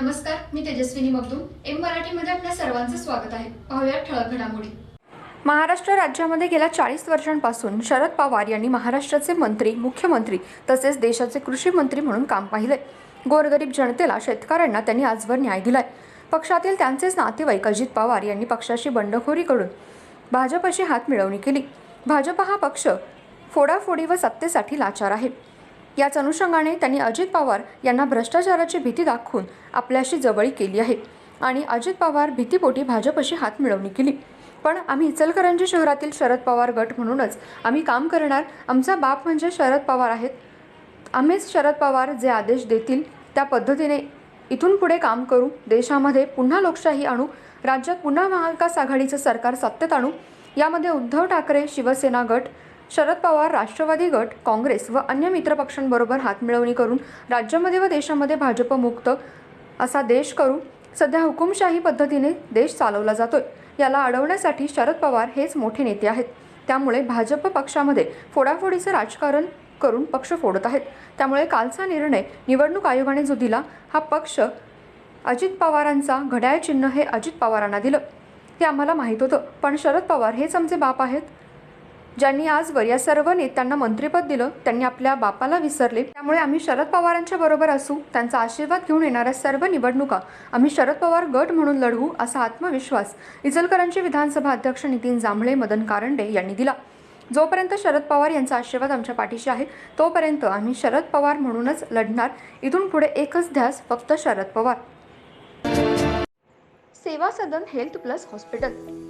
नमस्कार मी तेजस्विनी मगदूम. एम मराठीमध्ये आपल्या सर्वांचं स्वागत आहे. पाहूया ठळक घडामोडी. महाराष्ट्र राज्यामध्ये गेल्या चाळीस वर्षांपासून शरद पवार यांनी महाराष्ट्राचे मंत्री मुख्यमंत्री तसेच देशाचे कृषी मंत्री म्हणून काम पाहिले गोरगरीब जनतेला शेतकऱ्यांना त्यांनी आजवर न्याय दिलाय. पक्षातील त्यांचेच नातेवाईक अजित पवार यांनी पक्षाशी बंडखोरी करून भाजपशी हात मिळवणी केली. भाजप हा पक्ष फोडाफोडी व सत्तेसाठी लाचार आहे. याच अनुषंगाने त्यांनी अजित पवार यांना भ्रष्टाचाराची भीती दाखवून आपल्याशी जवळी केली आहे. आणि अजित पवार भीतीपोटी भाजपशी हात मिळवणी केली. पण आम्ही इचलकरंजी शहरातील शरद पवार गट म्हणूनच आम्ही काम करणार. आमचा बाप म्हणजे शरद पवार आहेत. आम्हीच शरद पवार जे आदेश देतील त्या पद्धतीने इथून पुढे काम करू. देशामध्ये पुन्हा लोकशाही आणू. राज्यात पुन्हा महाविकास आघाडीचं सरकार सत्तेत आणू. यामध्ये उद्धव ठाकरे शिवसेना गट शरद पवार राष्ट्रवादी गट काँग्रेस व अन्य मित्रपक्षांबरोबर हातमिळवणी करून राज्यामध्ये व देशामध्ये भाजपमुक्त असा देश करू सध्या हुकुमशाही पद्धतीने देश चालवला जातोय. याला अडवण्यासाठी शरद पवार हेच मोठे नेते आहेत. त्यामुळे भाजप पक्षामध्ये फोडाफोडीचं राजकारण करून पक्ष फोडत आहेत. त्यामुळे कालचा निर्णय निवडणूक आयोगाने जो दिला हा पक्ष अजित पवारांचा घड्याळ चिन्ह हे अजित पवारांना दिलं. हे आम्हाला माहीत होतं. पण शरद पवार हेच आमचे बाप आहेत. ज्यांनी आजवर या सर्व नेत्यांना मंत्रिपद दिलं त्यांनी आपल्या बापाला विसरले. त्यामुळे आम्ही शरद पवारांच्या बरोबर असू त्यांचा आशीर्वाद घेऊन येणाऱ्या सर्व निवडणुका आम्ही शरद पवार गट म्हणून लढवू असा आत्मविश्वास इचलकरांचे विधानसभा अध्यक्ष नितीन जांभळे मदन कारंडे यांनी दिला. जोपर्यंत शरद पवार यांचा आशीर्वाद आमच्या पाठीशी आहे तोपर्यंत आम्ही शरद पवार म्हणूनच लढणार. इथून पुढे एकच ध्यास फक्त Sharad Pawar. Seva Sadan health plus hospital.